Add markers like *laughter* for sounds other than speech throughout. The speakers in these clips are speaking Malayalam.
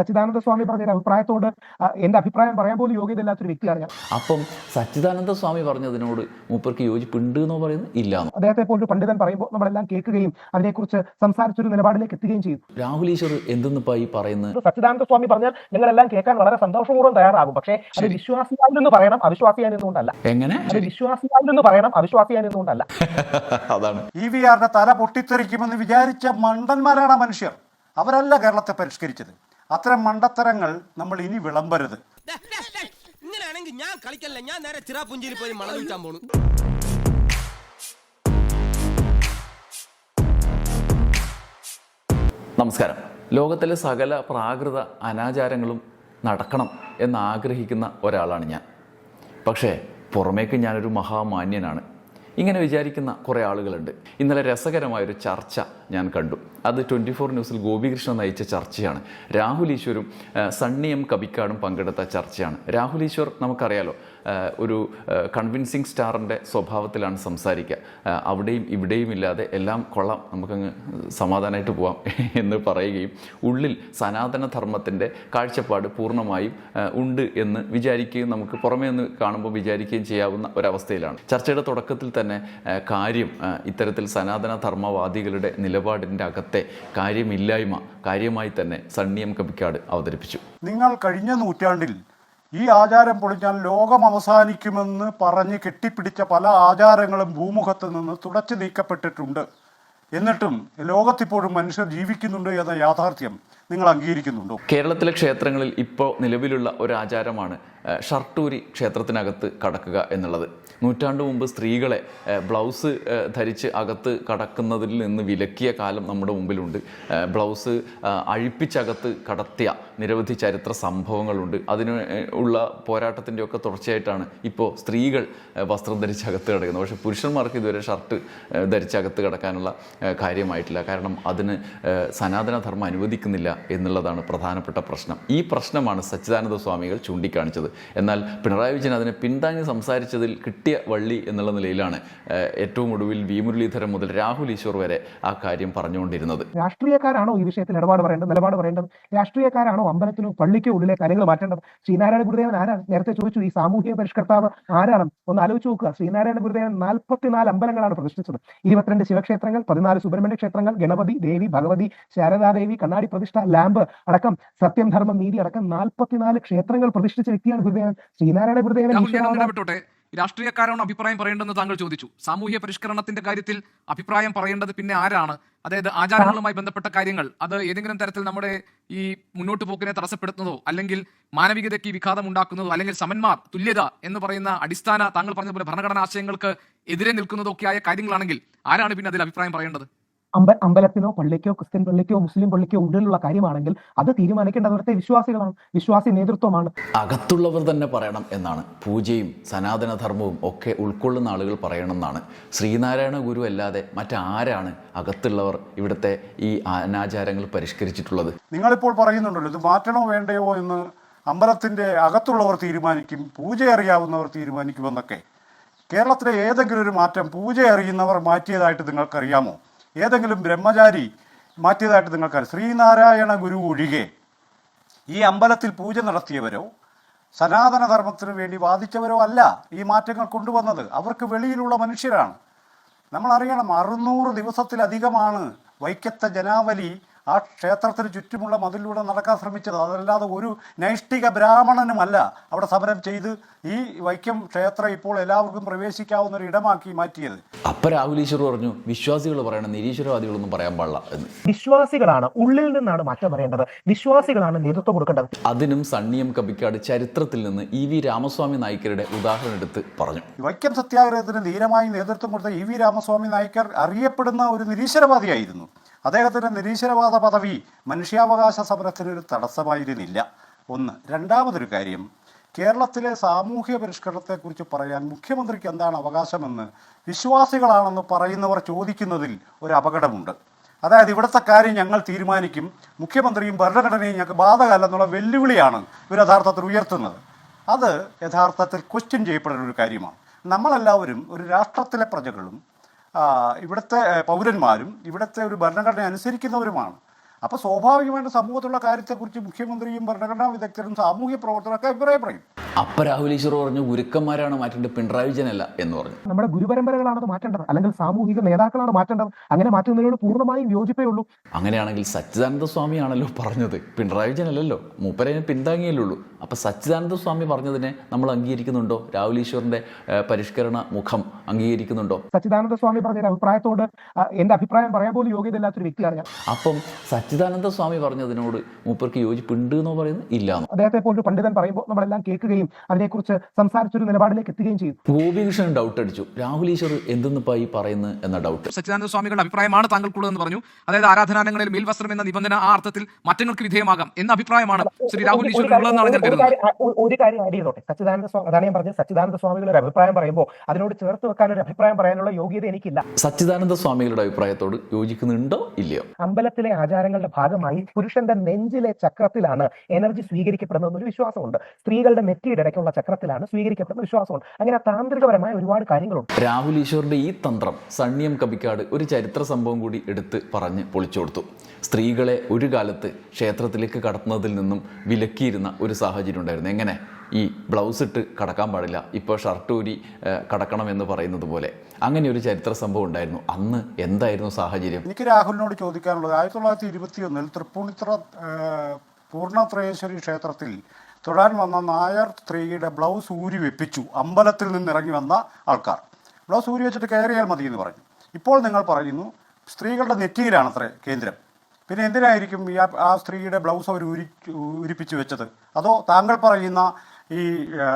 സച്ചിദാനന്ദ സ്വാമി പറഞ്ഞ ഒരു അഭിപ്രായത്തോട് എന്റെ അഭിപ്രായം പറയാൻ പോലും യോഗ്യതയില്ലാത്തൊരു വ്യക്തിയാണ് ഞാൻ. അപ്പം സച്ചിദാനന്ദ സ്വാമി പറഞ്ഞതിനോട് മൂപ്പർക്ക് യോജിപ്പുണ്ട് എന്ന് പറയുന്നത് ഇല്ല അദ്ദേഹത്തെ പോലൊരു പണ്ഡിതൻ പറയുമ്പോൾ നമ്മളെല്ലാം കേൾക്കുകയും അതിനെക്കുറിച്ച് സംസാരിച്ചൊരു നിലപാടിലേക്ക് എത്തുകയും ചെയ്യും. രാഹുൽ ഈശ്വർ എന്തെന്ന് ഈ പറയുന്നത്? സച്ചിദാനന്ദ സ്വാമി പറഞ്ഞാൽ ഞങ്ങളെല്ലാം കേൾക്കാൻ വളരെ സന്തോഷപൂർവം തയ്യാറാകും. പക്ഷേ അത് വിശ്വാസിയായിരുന്നു പറയണം അവിശ്വാസിയായിരുന്നുകൊണ്ടല്ല എങ്ങനെ? അത് വിശ്വാസിയായിരുന്നു പറയണം അവിശ്വാസിയായിരുന്നുകൊണ്ടല്ല *laughs* അതാണ്. ഇ വി ആറിന്റെ തല പൊട്ടിത്തെറിക്കുമെന്ന് വിചാരിച്ച മണ്ടന്മാരാണ് മനുഷ്യർ. അവരല്ല കേരളത്തെ പരിഷ്കരിച്ചത്. അത്തരം മണ്ടത്തരങ്ങൾ നമ്മൾ ഇനി വിളമ്പരുത്. ഇങ്ങനെയാണെങ്കിൽ ഞാൻ കളിക്കല്ല. ഞാൻ നേരെ ചിറാപുഞ്ചിയിൽ പോയി മണം വിൽക്കാൻ പോണു. നമസ്കാരം. ലോകത്തിലെ സകല പ്രാകൃത അനാചാരങ്ങളും നടക്കണം എന്ന് ആഗ്രഹിക്കുന്ന ഒരാളാണ് ഞാൻ. പക്ഷേ പുറമേക്ക് ഞാനൊരു മഹാമാന്യനാണ്. ഇങ്ങനെ വിചാരിക്കുന്ന കുറേ ആളുകളുണ്ട്. ഇന്നലെ രസകരമായൊരു ചർച്ച ഞാൻ കണ്ടു. അത് ട്വന്റി ഫോർ ന്യൂസിൽ ഗോപികൃഷ്ണൻ നയിച്ച ചർച്ചയാണ്. രാഹുൽ ഈശ്വരും സണ്ണി എം കബിക്കാടും പങ്കെടുത്ത ചർച്ചയാണ്. രാഹുൽ ഈശ്വർ നമുക്കറിയാലോ ഒരു കൺവിൻസിങ് സ്റ്റാറിന്റെ സ്വഭാവത്തിലാണ് സംസാരിക്കുക. അവിടെയും ഇവിടെയും ഇല്ലാതെ എല്ലാം കൊള്ളാം നമുക്കങ്ങ് സമാധാനമായിട്ട് പോവാം എന്ന് പറയുകയും ഉള്ളിൽ സനാതന ധർമ്മത്തിന്റെ കാഴ്ചപ്പാട് പൂർണമായും ഉണ്ട് എന്ന് വിചാരിക്കുകയും നമുക്ക് പുറമേ നിന്ന് കാണുമ്പോൾ വിചാരിക്കുകയും ചെയ്യാവുന്ന ഒരവസ്ഥയിലാണ്. ചർച്ചയുടെ തുടക്കത്തിൽ തന്നെ കാര്യം ഇത്തരത്തിൽ സനാതന ധർമ്മവാദികളുടെ നിലപാടിന്റെ അകത്തെ കാര്യമില്ലായ്മ കാര്യമായി തന്നെ സണ്ണിയം കബിക്കാട് അവതരിപ്പിച്ചു. നിങ്ങൾ കഴിഞ്ഞ നൂറ്റാണ്ടിൽ ഈ ആചാരം പൊളിഞ്ഞാൽ ലോകം അവസാനിക്കുമെന്ന് പറഞ്ഞ് കെട്ടിപ്പിടിച്ച പല ആചാരങ്ങളും ഭൂമുഖത്ത് നിന്ന് തുടച്ചു നീക്കപ്പെട്ടിട്ടുണ്ട്. എന്നിട്ടും ലോകത്തിപ്പോഴും മനുഷ്യർ ജീവിക്കുന്നുണ്ട് എന്ന യാഥാർത്ഥ്യം നിങ്ങൾ അംഗീകരിക്കുന്നുണ്ടോ? കേരളത്തിലെ ക്ഷേത്രങ്ങളിൽ ഇപ്പോൾ നിലവിലുള്ള ഒരു ആചാരമാണ് ഷർട്ടൂരി ക്ഷേത്രത്തിനകത്ത് കടക്കുക എന്നുള്ളത്. നൂറ്റാണ്ട് മുമ്പ് സ്ത്രീകളെ ബ്ലൗസ് ധരിച്ച് അകത്ത് കടക്കുന്നതിൽ നിന്ന് വിലക്കിയ കാലം നമ്മുടെ മുമ്പിലുണ്ട്. ബ്ലൗസ് അഴിപ്പിച്ചകത്ത് കടത്തിയ നിരവധി ചരിത്ര സംഭവങ്ങളുണ്ട്. അതിന് ഉള്ള പോരാട്ടത്തിന്റെയൊക്കെ തുടർച്ചയായിട്ടാണ് ഇപ്പോൾ സ്ത്രീകൾ വസ്ത്രം ധരിച്ച് അകത്ത് കിടക്കുന്നത്. പക്ഷേ പുരുഷന്മാർക്ക് ഇതുവരെ ഷർട്ട് ധരിച്ച് അകത്ത് കിടക്കാനുള്ള കാര്യമായിട്ടില്ല. കാരണം അതിന് സനാതനധർമ്മം അനുവദിക്കുന്നില്ല എന്നുള്ളതാണ് പ്രധാനപ്പെട്ട പ്രശ്നം. ഈ പ്രശ്നമാണ് സച്ചിദാനന്ദ സ്വാമികൾ ചൂണ്ടിക്കാണിച്ചത്. എന്നാൽ പിണറായി വിജയൻ അതിനെ പിന്താങ്ങി സംസാരിച്ചതിൽ കിട്ടിയ വള്ളി എന്നുള്ള നിലയിലാണ് ഏറ്റവും ഒടുവിൽ വി മുരളീധരൻ മുതൽ രാഹുൽ ഈശ്വർ വരെ ആ കാര്യം പറഞ്ഞുകൊണ്ടിരുന്നത്. രാഷ്ട്രീയക്കാരാണോ ഈ വിഷയത്തിൽ ഇടപാട് പറയേണ്ടത് നിലപാട് പറയേണ്ടത്? രാഷ്ട്രീയക്കാരാണോ അമ്പലത്തിനും പള്ളിക്കോ ഉള്ളിലെ കാര്യങ്ങൾ മാറ്റേണ്ടത്? ശ്രീനാരായണ ഗുരുദേവൻ ആരാണ്? നേരത്തെ ചോദിച്ചു ഈ സാമൂഹിക പരിഷ്കർത്താവ് ആരാണ്? ഒന്ന് ആലോചിച്ച് നോക്കുക. ശ്രീനാരായണ ഗുരുദേവൻ നാൽപ്പത്തിനാല് അമ്പലങ്ങളാണ് പ്രതിഷ്ഠിച്ചത്. ഇരുപത്തിരണ്ട് ശിവക്ഷേത്രങ്ങൾ പതിനാല് സുബ്രഹ്മണ്യ ക്ഷേത്രങ്ങൾ ഗണപതി ദേവി ഭഗവതി ശാരദാദേവി കണ്ണാടി പ്രതിഷ്ഠ ലാമ്പ് അടക്കം സത്യം ധർമ്മം നീതി അടക്കം നാൽപ്പത്തിനാല് ക്ഷേത്രങ്ങൾ പ്രതിഷ്ഠിച്ച വ്യക്തിയാണ് ഗുരുദേവൻ ശ്രീനാരായണ ഒന്ന് രാഷ്ട്രീയക്കാരാണ് അഭിപ്രായം പറയേണ്ടതെന്ന് താങ്കൾ ചോദിച്ചു. സാമൂഹ്യ പരിഷ്കരണത്തിന്റെ കാര്യത്തിൽ അഭിപ്രായം പറയേണ്ടത് പിന്നെ ആരാണ്? അതായത് ആചാരങ്ങളുമായി ബന്ധപ്പെട്ട കാര്യങ്ങൾ. അത് ഏതെങ്കിലും തരത്തിൽ നമ്മുടെ ഈ മുന്നോട്ട് പോക്കിനെ തടസ്സപ്പെടുത്തുന്നതോ അല്ലെങ്കിൽ മാനവികതയ്ക്ക് വിഘാതം ഉണ്ടാക്കുന്നതോ അല്ലെങ്കിൽ സമന്മാർ തുല്യത എന്ന് പറയുന്ന അടിസ്ഥാന താങ്കൾ പറഞ്ഞതുപോലെ ഭരണഘടനാ ആശയങ്ങൾക്ക് എതിരെ നിൽക്കുന്നതൊക്കെയായ കാര്യങ്ങളാണെങ്കിൽ ആരാണ് പിന്നെ അതിൽ അഭിപ്രായം പറയേണ്ടത്? അമ്പ അമ്പലത്തിനോ പള്ളിക്കോ ക്രിസ്ത്യൻ പള്ളിക്കോ മുസ്ലിം പള്ളിക്കോ ഉള്ളിലുള്ള കാര്യമാണെങ്കിൽ അത് തീരുമാനിക്കേണ്ട അവിടുത്തെ വിശ്വാസികളാണ്. വിശ്വാസി നേതൃത്വമാണ്. അകത്തുള്ളവർ തന്നെ പറയണം എന്നാണ്. പൂജയും സനാതനധർമ്മവും ഒക്കെ ഉൾക്കൊള്ളുന്ന ആളുകൾ പറയണം എന്നാണ് ശ്രീനാരായണ ഗുരു അല്ലാതെ മറ്റാരാണ് അകത്തുള്ളവർ ഇവിടുത്തെ ഈ അനാചാരങ്ങൾ പരിഷ്കരിച്ചിട്ടുള്ളത്? നിങ്ങളിപ്പോൾ പറയുന്നുണ്ടല്ലോ ഇത് മാറ്റണോ വേണ്ടയോ എന്ന് അമ്പലത്തിന്റെ അകത്തുള്ളവർ തീരുമാനിക്കും പൂജ അറിയാവുന്നവർ തീരുമാനിക്കുമെന്നൊക്കെ. കേരളത്തിലെ ഏതെങ്കിലും ഒരു മാറ്റം പൂജ അറിയുന്നവർ മാറ്റിയതായിട്ട് നിങ്ങൾക്കറിയാമോ? ഏതെങ്കിലും ബ്രഹ്മചാരി മാറ്റിയതായിട്ട് നിങ്ങൾക്കറിയാം. ശ്രീനാരായണ ഗുരു ഒഴികെ ഈ അമ്പലത്തിൽ പൂജ നടത്തിയവരോ സനാതന ധർമ്മത്തിന് വേണ്ടി വാദിച്ചവരോ അല്ല ഈ മാറ്റങ്ങൾ കൊണ്ടുവന്നത്. അവർക്ക് വെളിയിലുള്ള മനുഷ്യരാണ്. നമ്മൾ അറിയണം അറുന്നൂറ് ദിവസത്തിലധികമാണ് വൈക്കത്തെ ജനാവലി ആ ക്ഷേത്രത്തിന് ചുറ്റുമുള്ള മതിലൂടെ നടക്കാൻ ശ്രമിച്ചത്. അതല്ലാതെ ഒരു നൈഷ്ഠിക ബ്രാഹ്മണനുമല്ല അവിടെ സമരം ചെയ്ത് ഈ വൈക്കം ക്ഷേത്രം ഇപ്പോൾ എല്ലാവർക്കും പ്രവേശിക്കാവുന്ന ഒരു ഇടമാക്കി മാറ്റിയത്. അപ്പ രാഹുൽ ഈശ്വർ പറഞ്ഞു വിശ്വാസികൾ പറയണം നിരീശ്വരവാദികളൊന്നും പറയാൻ പാടില്ല എന്ന്. വിശ്വാസികളാണ് ഉള്ളിൽ നിന്നാണ് മാറ്റം പറയേണ്ടത് വിശ്വാസികളാണ് നേതൃത്വം കൊടുക്കേണ്ടത്. അതിനും സണ്ണിയം കബിക്കാട് ചരിത്രത്തിൽ നിന്ന് ഇ വി രാമസ്വാമി നായ്ക്കരുടെ ഉദാഹരണം എടുത്ത് പറഞ്ഞു. വൈക്കം സത്യാഗ്രഹത്തിന് ധീരമായി നേതൃത്വം കൊടുത്ത ഇ വി രാമസ്വാമി നായ്ക്കർ അറിയപ്പെടുന്ന ഒരു നിരീശ്വരവാദിയായിരുന്നു. അദ്ദേഹത്തിന്റെ നിരീശ്വരവാദ പദവി മനുഷ്യാവകാശ സമരത്തിന് ഒരു തടസ്സമായിരുന്നില്ല. ഒന്ന്. രണ്ടാമതൊരു കാര്യം കേരളത്തിലെ സാമൂഹ്യ പരിഷ്കരണത്തെക്കുറിച്ച് പറയാൻ മുഖ്യമന്ത്രിക്ക് എന്താണ് അവകാശമെന്ന് വിശ്വാസികളാണെന്ന് പറയുന്നവർ ചോദിക്കുന്നതിൽ ഒരു അപകടമുണ്ട്. അതായത് ഇവിടുത്തെ കാര്യം ഞങ്ങൾ തീരുമാനിക്കും മുഖ്യമന്ത്രിയും ഭരണഘടനയും ഞങ്ങൾക്ക് ബാധകമല്ലെന്നുള്ള വെല്ലുവിളിയാണ് ഇവർ യഥാർത്ഥത്തിൽ ഉയർത്തുന്നത്. അത് യഥാർത്ഥത്തിൽ ക്വസ്റ്റ്യൻ ചെയ്യപ്പെടുന്ന ഒരു കാര്യമാണ്. നമ്മളെല്ലാവരും ഒരു രാഷ്ട്രത്തിലെ പ്രജകളും ഇവിടുത്തെ പൗരന്മാരും ഇവിടുത്തെ ഒരു ഭരണഘടന അനുസരിക്കുന്നവരുമാണ്. അപ്പോൾ സ്വാഭാവികമായിട്ട് സമൂഹത്തിലുള്ള കാര്യത്തെക്കുറിച്ച് മുഖ്യമന്ത്രിയും ഭരണഘടനാ വിദഗ്ധരും സാമൂഹ്യ പ്രവർത്തകരൊക്കെ അഭിപ്രായം പറയും. അപ്പ രാഹുൽ ഈശ്വർ പറഞ്ഞു ഗുരുക്കന്മാരാണ് മാറ്റേണ്ടത് പിണറായി വിജയനല്ല എന്ന് പറഞ്ഞു. നമ്മുടെ ഗുരുപരമ്പരകളാണ് മാറ്റേണ്ടത് അല്ലെങ്കിൽ സാമൂഹിക നേതാക്കളാണ് മാറ്റേണ്ടത് അങ്ങനെ മാറ്റുന്നതിനോട് പൂർണമായും യോജിപ്പേ ഉള്ളൂ. അങ്ങനെയാണെങ്കിൽ സച്ചിദാനന്ദ സ്വാമിയാണല്ലോ പറഞ്ഞത് പിണറായി വിജയനല്ലല്ലോ മൂപ്പരനെ പിന്താങ്ങിയല്ലുള്ളൂ അപ്പൊ സച്ചിദാനന്ദ സ്വാമി പറഞ്ഞതിനെ നമ്മൾ അംഗീകരിക്കുന്നുണ്ടോ? രാഹുൽ ഈശ്വറിന്റെ പരിഷ്കരണ മുഖം അംഗീകരിക്കുന്നുണ്ടോ? സച്ചിദാനന്ദ സ്വാമി പറഞ്ഞ അഭിപ്രായത്തോട് എന്റെ അഭിപ്രായം പറയാൻ പോലും യോഗ്യതയില്ലാത്തൊരു വ്യക്തിയാണ് ഞാൻ. അപ്പം സച്ചിദാനന്ദ സ്വാമി പറഞ്ഞതിനോട് മൂപ്പർക്ക് യോജിപ്പുണ്ട് എന്നോ പറയുന്നത്? ഇല്ല അദ്ദേഹത്തെ പോലൊരു പണ്ഡിതൻ പറയുമ്പോൾ നമ്മളെല്ലാം കേൾക്കുകയും അതിനെക്കുറിച്ച് സംസാരിച്ചൊരു നിലപാടിലേക്ക് എത്തുകയും ചെയ്യും ഗോപികൃഷ്ണൻ ഡൗട്ട് അടിച്ചു. രാഹുൽ ഈശ്വർ എന്തെന്നിപ്പാ ഈ പറയുന്നത് എന്ന ഡൗട്ട് സച്ചിദാനന്ദ സ്വാമികളുടെ അഭിപ്രായമാണ് താങ്കൾക്കുള്ളതെന്ന് പറഞ്ഞു. അതായത് ആരാധനാലയങ്ങളിൽ മേൽവസ്ത്രം എന്ന നിബന്ധന ആ അർത്ഥത്തിൽ മറ്റങ്ങൾക്ക് വിധേയമാകാം എന്ന അഭിപ്രായമാണ് ശ്രീ രാഹുൽ ഈശ്വർ ഞാൻ ഒരു കരുതുന്നത് കാര്യം- ഒരു- ഒരു കാര്യം ആഡ് ചെയ്തോട്ടെ. സച്ചിദാനന്ദ സ്വാമി അതാണ് ഞാൻ പറഞ്ഞത്. സച്ചിദാനന്ദ സ്വാമികളുടെ ഒരു അഭിപ്രായം പറയുമ്പോൾ അതിനോട് ചേർത്ത് വെക്കാൻ ഒരു അഭിപ്രായം പറയാനുള്ള യോഗ്യത എനിക്കില്ല. സച്ചിദാനന്ദ സ്വാമികളുടെ അഭിപ്രായത്തോട് യോജിക്കുന്നുണ്ടോ? ഇല്ലയോ? അമ്പലത്തിലെ ആചാരങ്ങളുടെ ഭാഗമായി പുരുഷന്റെ നെഞ്ചിലെ ചക്രത്തിലാണ് എനർജി സ്വീകരിക്കപ്പെടുന്നത് ഒരു വിശ്വാസമുണ്ട്. സ്ത്രീകളുടെ നെറ്റിയുടെ ഇടയ്ക്കുള്ള ചക്രത്തിലാണ് സ്വീകരിക്കപ്പെടുന്ന വിശ്വാസമുണ്ട്. അങ്ങനെ താന്ത്രികപരമായ ഒരുപാട് കാര്യങ്ങളുണ്ട്. രാഹുൽ ഈശ്വറിന്റെ ഈ തന്ത്രം സണ്ണിയം കബിക്കാട് ഒരു ചരിത്ര സംഭവം കൂടി എടുത്ത് പറഞ്ഞ് പൊളിച്ചു കൊടുത്തു സ്ത്രീകളെ ഒരു കാലത്ത് ക്ഷേത്രത്തിലേക്ക് കടത്തുന്നതിൽ നിന്നും വിലക്കിയിരുന്ന ഒരു സാഹചര്യം ഉണ്ടായിരുന്നു. എങ്ങനെ? ഈ ബ്ലൗസ് ഇട്ട് കടക്കാൻ പാടില്ല. ഇപ്പോൾ ഷർട്ട് ഊരി കടക്കണമെന്ന് പറയുന്നത് പോലെ. അങ്ങനെ ഒരു ചരിത്ര സംഭവം ഉണ്ടായിരുന്നു. അന്ന് എന്തായിരുന്നു സാഹചര്യം? എനിക്ക് രാഹുലിനോട് ചോദിക്കാനുള്ളത് ആയിരത്തി തൊള്ളായിരത്തി ഇരുപത്തി ഒന്നിൽ തൃപ്പൂണിത്തുറ പൂർണത്രയേശ്വരി ക്ഷേത്രത്തിൽ തൊഴാൻ വന്ന നായർ സ്ത്രീയുടെ ബ്ലൗസ് ഊരി വെപ്പിച്ചു. അമ്പലത്തിൽ നിന്ന് ഇറങ്ങി വന്ന ആൾക്കാർ. ബ്ലൗസ് ഊരി വെച്ചിട്ട് കയറിയാൽ മതി എന്ന് പറഞ്ഞു. ഇപ്പോൾ നിങ്ങൾ പറയുന്നു സ്ത്രീകളുടെ നെറ്റിയിലാണത്രേ കേന്ദ്രം. പിന്നെ എന്തിനായിരിക്കും ഈ ആ- സ്ത്രീയുടെ ബ്ലൗസ് അവർ ഉരി ഊരിപ്പിച്ചു വെച്ചത്? അതോ താങ്കൾ പറയുന്ന ഈ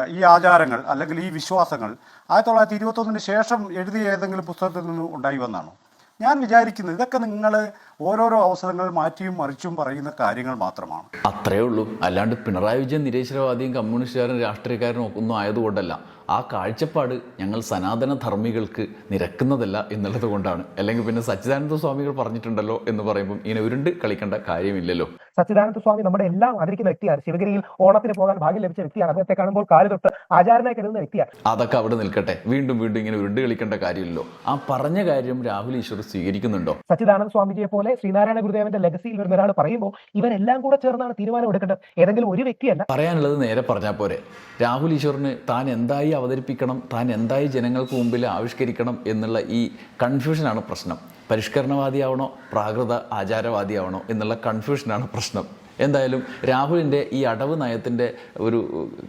ഈ ആചാരങ്ങൾ അല്ലെങ്കിൽ ഈ വിശ്വാസങ്ങൾ ആയിരത്തി തൊള്ളായിരത്തി ഇരുപത്തൊന്നിന് ശേഷം എഴുതിയ ഏതെങ്കിലും പുസ്തകത്തിൽ നിന്ന് ഉണ്ടായി വന്നാണോ? ഞാൻ വിചാരിക്കുന്നത് ഇതൊക്കെ നിങ്ങൾ ഓരോരോ അവസരങ്ങൾ മാറ്റിയും മറിച്ചും പറയുന്ന കാര്യങ്ങൾ മാത്രമാണ്. അത്രേ ഉള്ളൂ. അല്ലാണ്ട് പിണറായി വിജയൻ നിരീശ്വരവാദിയും കമ്മ്യൂണിസ്റ്റുകാരും രാഷ്ട്രീയക്കാരനും ഒന്നും ആയതുകൊണ്ടല്ല. ആ കാഴ്ചപ്പാട് ഞങ്ങൾ സനാതന ധർമ്മികൾക്ക് നിരക്കുന്നതല്ല എന്നുള്ളത് കൊണ്ടാണ്. അല്ലെങ്കിൽ പിന്നെ സച്ചിദാനന്ദ സ്വാമികൾ പറഞ്ഞിട്ടുണ്ടല്ലോ എന്ന് പറയുമ്പോൾ ഇങ്ങനെ ഉരുണ്ട് കളിക്കേണ്ട കാര്യമില്ലല്ലോ. സച്ചിദാനന്ദ സ്വാമി നമ്മുടെ എല്ലാം ആദരിക്കുന്ന വ്യക്തിയാണ്. ശിവഗിരിയിൽ ഓണത്തിന് പോകാൻ ഭാഗ്യം ലഭിച്ച വ്യക്തിയാണ്. അദ്ദേഹത്തെ കാണുമ്പോൾ കാൽ തൊട്ട് ആചാരനായി കരുതുന്ന വ്യക്തിയാണ്. അതൊക്കെ അവിടെ നിൽക്കട്ടെ. വീണ്ടും വീണ്ടും ഇങ്ങനെ ഉരുണ്ട് കളിക്കേണ്ട കാര്യമില്ലല്ലോ. ആ പറഞ്ഞ കാര്യം രാഹുൽ ഈശ്വർ സ്വീകരിക്കുന്നുണ്ടോ? സച്ചിദാനന്ദ സ്വാമിജിയെ പോലെ ശ്രീനാരായണ ഗുരുദേവന്റെ ലെഗസിയിൽ വരുന്ന ഒരാൾ പറയുമ്പോൾ ഇവരെല്ലാം കൂടെ ചേർന്നാണ് തീരുമാനം എടുക്കേണ്ടത്. ഏതെങ്കിലും ഒരു വ്യക്തിയല്ല. പറയാനുള്ളത് നേരെ പറഞ്ഞാൽ പോരെ. രാഹുൽ ഈശ്വറിന് താൻ എന്തായി അവതരിപ്പിക്കണം താൻ എന്തായി ജനങ്ങൾക്ക് മുമ്പിൽ ആവിഷ്കരിക്കണം എന്നുള്ള ഈ കൺഫ്യൂഷനാണ് പ്രശ്നം. പരിഷ്കരണവാദിയാവണോ പ്രാകൃത ആചാരവാദിയാവണോ എന്നുള്ള കൺഫ്യൂഷനാണ് പ്രശ്നം. എന്തായാലും രാഹുലിന്റെ ഈ അടവ് നയത്തിന്റെ ഒരു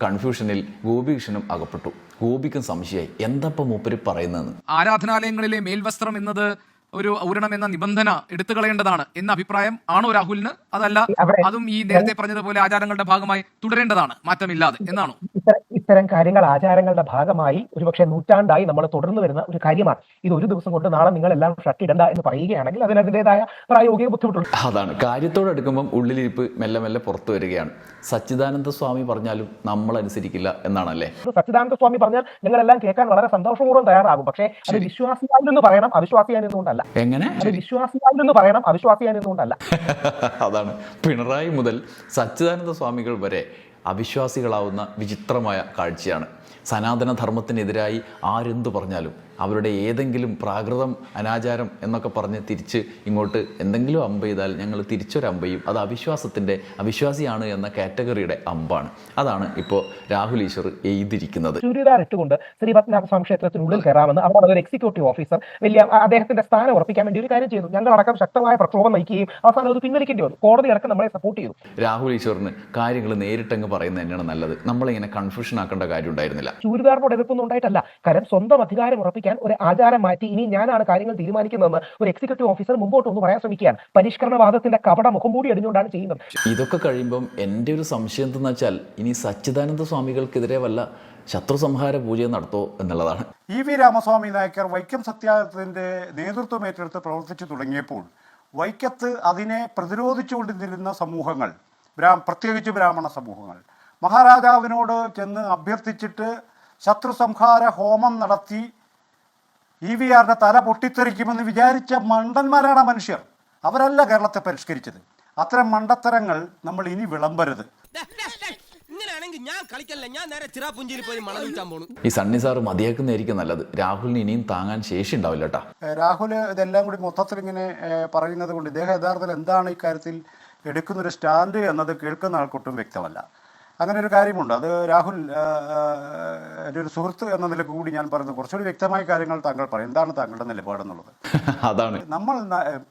കൺഫ്യൂഷനിൽ ഗോപികൃഷ്ണനും അകപ്പെട്ടു. ഗോപിക്കും സംശയമായി എന്തപ്പം മൂപ്പര് പറയുന്നതെന്ന്? ആരാധനാലയങ്ങളിലെ മേൽവസ്ത്രം എന്നത് ഒരു ഔരണം എന്ന നിബന്ധന എടുത്തു കളയേണ്ടതാണ് എന്ന അഭിപ്രായം ആണോ രാഹുലിന്? അതല്ല അതും ഈ നേരത്തെ പറഞ്ഞതുപോലെ ആചാരങ്ങളുടെ ഭാഗമായി തുടരേണ്ടതാണ് മാറ്റമില്ലാതെ എന്നാണോ? ഇത്തരം കാര്യങ്ങൾ ആചാരങ്ങളുടെ ഭാഗമായി ഒരുപക്ഷെ നൂറ്റാണ്ടായി നമ്മൾ തുടർന്നു വരുന്ന ഒരു കാര്യമാണ്. ഇത് ഒരു ദിവസം കൊണ്ട് നാളെ നിങ്ങൾ എല്ലാം ഷർട്ട് ഇടണ്ട എന്ന് പറയുകയാണെങ്കിൽ അതിന് അതിന്റെതായ പ്രായോഗിക ബുദ്ധിമുട്ടുണ്ട്. അതാണ്. കാര്യത്തോടെടുക്കുമ്പം ഉള്ളിലിരിപ്പ് മെല്ലെ മെല്ലെ പുറത്തു വരികയാണ്. സച്ചിദാനന്ദ സ്വാമി പറഞ്ഞാലും നമ്മൾ അനുസരിക്കില്ല എന്നാണല്ലേ? അല്ലേ സച്ചിദാനന്ദ സ്വാമി പറഞ്ഞാൽ നിങ്ങളെല്ലാം കേൾക്കാൻ വളരെ സന്തോഷപൂർവം തയ്യാറാകും. പക്ഷേ അത് വിശ്വാസിയായി നിന്ന് പറയണം അവിശ്വാസിയായി നിന്നുകൊണ്ടല്ല. എങ്ങനെ? അത് വിശ്വാസിയായി നിന്ന് പറയണം അവിശ്വാസിയായി നിന്നുകൊണ്ടല്ല. *laughs* അതാണ്. പിണറായി മുതൽ സച്ചിദാനന്ദ സ്വാമികൾ വരെ അവിശ്വാസികളാവുന്ന വിചിത്രമായ കാഴ്ചയാണ്. സനാതന ധർമ്മത്തിനെതിരായി ആരെന്തു പറഞ്ഞാലും അവരുടെ ഏതെങ്കിലും പ്രാകൃതം അനാചാരം എന്നൊക്കെ പറഞ്ഞ് തിരിച്ച് ഇങ്ങോട്ട് എന്തെങ്കിലും അമ്പ് ചെയ്താൽ ഞങ്ങൾ തിരിച്ചൊരു അമ്പയും. അത് അവിശ്വാസത്തിന്റെ അവിശ്വാസിയാണ് എന്ന കാറ്റഗറിയുടെ അമ്പാണ്. അതാണ് ഇപ്പോൾ രാഹുൽ ഈശ്വർ എഴുതിയിരിക്കുന്നത്. ചുരിദാറിട്ടുകൊണ്ട് ഇട്ടുകൊണ്ട് പത്മനാഭ പത്മനാഭസ്വാമി ക്ഷേത്രത്തിനുള്ളിൽ കയറാമെന്ന് അവിടെ ഒരു എക്സിക്യൂട്ടീവ് ഓഫീസർ വലിയ അദ്ദേഹത്തിന്റെ സ്ഥാനം ഉറപ്പിക്കാൻ വേണ്ടി ഒരു കാര്യം ചെയ്തു. ഞങ്ങളടക്കം ശക്തമായ പ്രക്ഷോഭം നയിക്കുകയും അവസാനം അത് പിൻവലിക്കേണ്ടി വന്നു. കോടതി അടക്കം നമ്മളെ സപ്പോർട്ട് ചെയ്തു. രാഹുൽ ഈശ്വറിന് കാര്യങ്ങൾ നേരിട്ടങ്ങ് പറയുന്നത് തന്നെയാണ് നല്ലത്. നമ്മളിങ്ങനെ കൺഫ്യൂഷൻ ആക്കേണ്ട കാര്യം ഉണ്ടായിരുന്നില്ല. ചൂരിദാറിനോട് എതിർപ്പൊന്നും ഉണ്ടായിട്ടല്ല. കാരണം സ്വന്തം അധികാരം ഉറപ്പിക്കാൻ ഒരു ആചാരം മാറ്റി ഇനി ഞാനാണ് കാര്യങ്ങൾ തീരുമാനിക്കുന്നതെന്ന് ഒരു എക്സിക്യൂട്ടീവ് ഓഫീസർ മുമ്പോട്ട് ഒന്ന് പറയാൻ ശ്രമിക്കുകയാണ്. പരിഷ്കരണവാദത്തിന്റെ കപട മുഖം മൂടി അടിഞ്ഞുകൊണ്ടാണ് ചെയ്യുന്നത്. ഇതൊക്കെ കഴിയുമ്പം എന്റെ ഒരു സംശയം എന്തെന്ന് വെച്ചാൽ ഇനി സച്ചിദാനന്ദ സ്വാമികൾക്കെതിരെ വല്ല ശത്രു സംഹാര പൂജ നടത്തോ എന്നുള്ളതാണ്. ഇ വി രാമസ്വാമി നായക്കർ വൈക്കം സത്യാഗ്രഹത്തിന്റെ നേതൃത്വം ഏറ്റെടുത്ത് പ്രവർത്തിച്ചു തുടങ്ങിയപ്പോൾ വൈക്കത്ത് അതിനെ പ്രതിരോധിച്ചുകൊണ്ടിരുന്ന സമൂഹങ്ങൾ ബ്രാ പ്രത്യേകിച്ച് ബ്രാഹ്മണ സമൂഹങ്ങൾ മഹാരാജാവിനോട് ചെന്ന് അഭ്യർത്ഥിച്ചിട്ട് ശത്രു സംഹാര ഹോമം നടത്തി ഇ വി ആറിന്റെ തല പൊട്ടിത്തെറിക്കുമെന്ന് വിചാരിച്ച മണ്ടന്മാരാണ് ആ മനുഷ്യർ. അവരല്ല കേരളത്തെ പരിഷ്കരിച്ചത്. അത്തരം മണ്ടത്തരങ്ങൾ നമ്മൾ ഇനി വിളമ്പരുത്. ഈ സണ്ണി സാറ് മതിയാക്കുന്നതായിരിക്കും നല്ലത്. രാഹുലിന് ഇനിയും താങ്ങാൻ ശേഷി ഉണ്ടാവില്ല കേട്ടാ രാഹുൽ ഇതെല്ലാം കൂടി മൊത്തത്തിൽ ഇങ്ങനെ പറയുന്നത് കൊണ്ട് ഇദ്ദേഹം യഥാർത്ഥത്തിൽ എന്താണ് ഇക്കാര്യത്തിൽ എടുക്കുന്നൊരു സ്റ്റാൻഡ് എന്നത് കേൾക്കുന്ന ആൾക്കൊട്ടും വ്യക്തമല്ല. അങ്ങനെ ഒരു കാര്യമുണ്ട്. അത് രാഹുൽ എന്റെ ഒരു സുഹൃത്ത് എന്ന നിലയ്ക്ക് കൂടി ഞാൻ പറയുന്നത് കുറച്ചുകൂടി വ്യക്തമായ കാര്യങ്ങൾ താങ്കൾ പറയും. എന്താണ് താങ്കളുടെ നിലപാടെന്നുള്ളത്? *laughs* അതാണ്. നമ്മൾ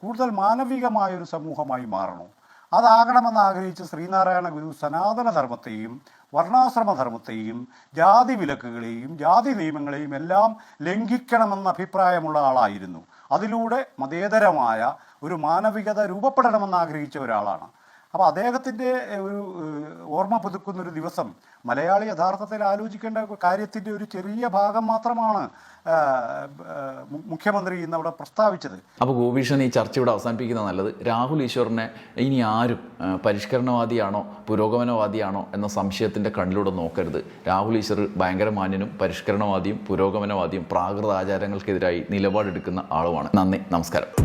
കൂടുതൽ മാനവികമായ ഒരു സമൂഹമായി മാറണോ? അതാകണമെന്ന് ആഗ്രഹിച്ച ശ്രീനാരായണ ഗുരു സനാതന ധർമ്മത്തെയും വർണാശ്രമ ധർമ്മത്തെയും ജാതി വിലക്കുകളെയും ജാതി നിയമങ്ങളെയും എല്ലാം ലംഘിക്കണമെന്ന അഭിപ്രായമുള്ള ആളായിരുന്നു. അതിലൂടെ മതേതരമായ ഒരു മാനവികത രൂപപ്പെടണമെന്ന് ആഗ്രഹിച്ച ഒരാളാണ്. അപ്പോൾ അദ്ദേഹത്തിന്റെ ഒരു ഓർമ്മ പുതുക്കുന്ന ഒരു ദിവസം മലയാളി യഥാർത്ഥത്തിൽ ആലോചിക്കേണ്ട കാര്യത്തിന്റെ ഒരു ചെറിയ ഭാഗം മാത്രമാണ് മുഖ്യമന്ത്രി ഇന്ന് അവിടെ പ്രസ്താവിച്ചത്. അപ്പോൾ ഗോപീഷൻ ഈ ചർച്ച ഇവിടെ അവസാനിപ്പിക്കുന്നത് നല്ലത്. രാഹുൽ ഈശ്വറിനെ ഇനി ആരും പരിഷ്കരണവാദിയാണോ പുരോഗമനവാദിയാണോ എന്ന സംശയത്തിന്റെ കണ്ണിലൂടെ നോക്കരുത്. രാഹുൽ ഈശ്വർ ഭയങ്കര മാന്യനും പരിഷ്കരണവാദിയും പുരോഗമനവാദിയും പ്രാകൃത ആചാരങ്ങൾക്കെതിരായി നിലപാടെടുക്കുന്ന ആളുമാണ്. നന്ദി നമസ്കാരം.